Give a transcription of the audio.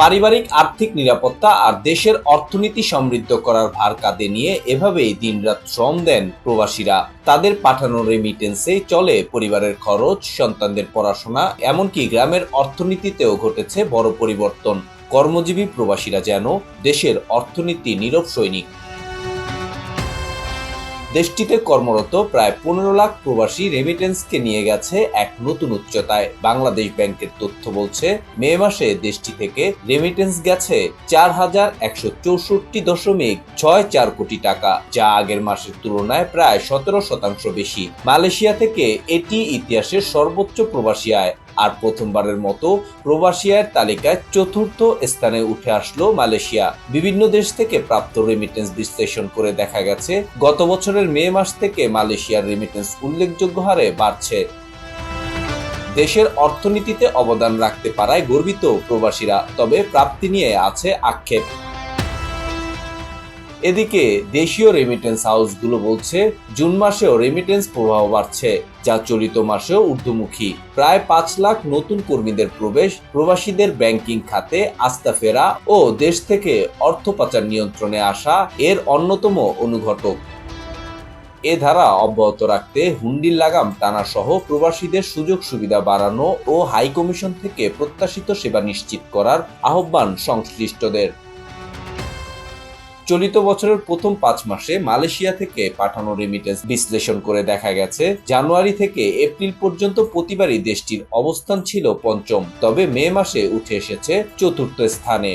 পারিবারিক আর্থিক নিরাপত্তা আর দেশের অর্থনীতি সমৃদ্ধ করার ভার কাঁধে নিয়ে এভাবেই দিনরাত শ্রম দেন প্রবাসীরা। তাদের পাঠানো রেমিটেন্সে চলে পরিবারের খরচ, সন্তানদের পড়াশোনা, এমনকি গ্রামের অর্থনীতিতেও ঘটেছে বড় পরিবর্তন। কর্মজীবী প্রবাসীরা যেন দেশের অর্থনীতি নীরব সৈনিক। দেশটিতে কর্মরত প্রায় পনেরো লাখ প্রবাসী রেমিটেন্সকে নিয়ে গেছে এক নতুন উচ্চতায়। বাংলাদেশ ব্যাংকের তথ্য বলছে, মে মাসে দেশটি থেকে রেমিটেন্স গেছে চার হাজার একশো চৌষট্টি দশমিক ছয় চার কোটি টাকা, যা আগের মাসের তুলনায় প্রায় সতেরো শতাংশ বেশি। মালয়েশিয়া থেকে এটি ইতিহাসের সর্বোচ্চ প্রবাসী আয়। আর প্রথমবারের মতো প্রবাসী আয়ের তালিকায় চতুর্থ স্থানে উঠে আসলো মালয়েশিয়া। বিভিন্ন দেশ থেকে প্রাপ্ত রেমিটেন্স বিশ্লেষণ করে দেখা গেছে, গত বছরের মে মাস থেকে মালয়েশিয়ার রেমিটেন্স উল্লেখযোগ্য হারে বাড়ছে। দেশের অর্থনীতিতে অবদান রাখতে পারায় গর্বিত প্রবাসীরা, তবে প্রাপ্তি নিয়ে আছে আক্ষেপ। এদিকে দেশীয় রেমিটেন্স হাউসগুলো বলছে, জুন মাসেও রেমিটেন্স প্রবাহ বাড়ছে, যা চলিত মাসেও ঊর্ধ্বমুখী। প্রায় পাঁচ লাখ নতুন কর্মীদের প্রবেশ, প্রবাসীদের ব্যাংকিং খাতে আস্থা ফেরা ও দেশ থেকে অর্থ পাচার নিয়ন্ত্রণে আসা এর অন্যতম অনুঘটক। এ ধারা অব্যাহত রাখতে হুন্ডির লাগাম টানা সহ প্রবাসীদের সুযোগ সুবিধা বাড়ানো ও হাই কমিশন থেকে প্রত্যাশিত সেবা নিশ্চিত করার আহ্বান সংশ্লিষ্টদের। চলিত বছরের প্রথম পাঁচ মাসে মালয়েশিয়া থেকে পাঠানো রেমিটেন্স বিশ্লেষণ করে দেখা গেছে, জানুয়ারি থেকে এপ্রিল পর্যন্ত প্রতিবারই দেশটির অবস্থান ছিল পঞ্চম। তবে মে মাসে উঠে এসেছে চতুর্থ স্থানে।